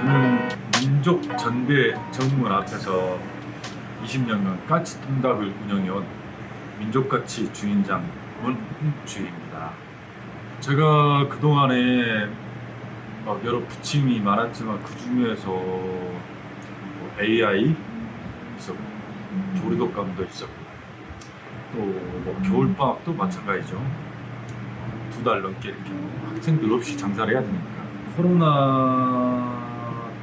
저는 민족 전대 정문 앞에서 20년간 까치 통닭을 운영해온 민족가치 주인장 문흥주입니다. 제가 그동안에 막 여러 부침이 많았지만 그 중에서 뭐 AI 있었고 조리독감도 있었고 또뭐 겨울방학도 마찬가지죠. 두 달 넘게 이렇게 뭐 학생들 없이 장사를 해야 되니까 코로나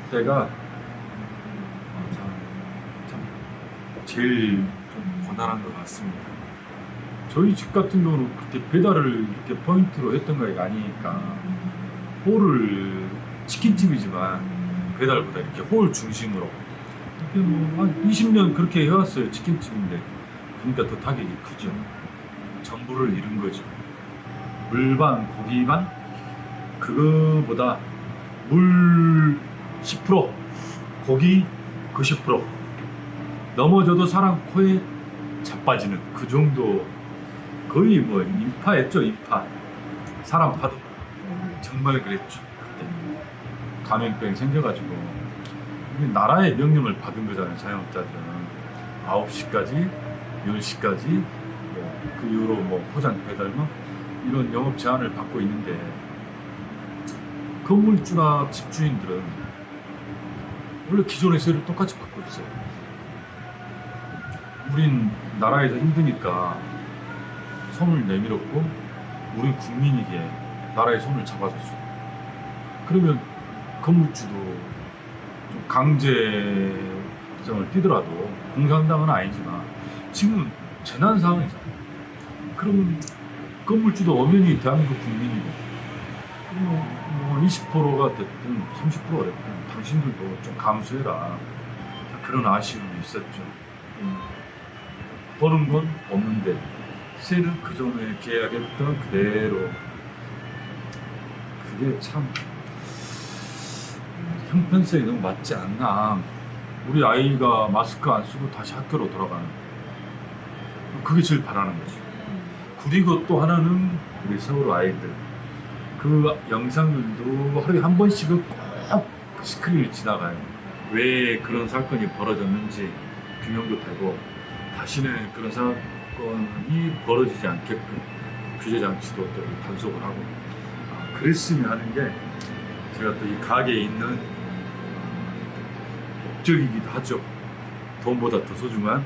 때가 어, 참, 참 제일 좀 고난한 것 같습니다. 저희 집 같은 경우는 그때 배달을 이렇게 포인트로 했던 거 아니니까 홀을 치킨집이지만 배달보다 이렇게 홀 중심으로 이렇게 뭐한 20년 그렇게 해왔어요 치킨집인데 그러니까 더 타격이 크죠. 전부를 잃은 거죠. 물반 고기만 그거보다 물 10% 고기 90% 넘어져도 사람 코에 자빠지는 그 정도. 거의 뭐 인파였죠 인파. 사람 파도. 정말 그랬죠 그때. 감염병 생겨가지고. 나라의 명령을 받은 거잖아요 자영업자들은. 9시까지 10시까지 뭐그 이후로 뭐 포장 배달만 이런 영업 제한을 받고 있는데. 건물주나 집주인들은 원래 기존의 세를 똑같이 받고 있어요. 우린 나라에서 힘드니까 손을 내밀었고 우린 국민이기에 나라의 손을 잡아줬어. 그러면 건물주도 좀 강제성을 띠더라도 공산당은 아니지만 지금은 재난 상황이잖아. 그러면 건물주도 엄연히 대한민국 국민이고 뭐 20%가 됐든 30%가 됐든 당신들도 좀 감수해라. 그런 아쉬움이 있었죠. 음. 버는 건 없는데 세는 그 전에 계약했던 그대로. 그게 참 형편성이 너무 맞지 않나. 우리 아이가 마스크 안 쓰고 다시 학교로 돌아가는 그게 제일 바라는 거죠 그리고 또 하나는 우리 서울 아이들 그 영상들도 하루에 한 번씩은 꼭 스크린을 지나가요. 왜 그런 사건이 벌어졌는지 규명도 되고 다시는 그런 사건이 벌어지지 않게끔 규제 장치도 또 단속을 하고 아, 그랬으면 하는 게 제가 또 이 가게에 있는 목적이기도 하죠. 돈보다 더 소중한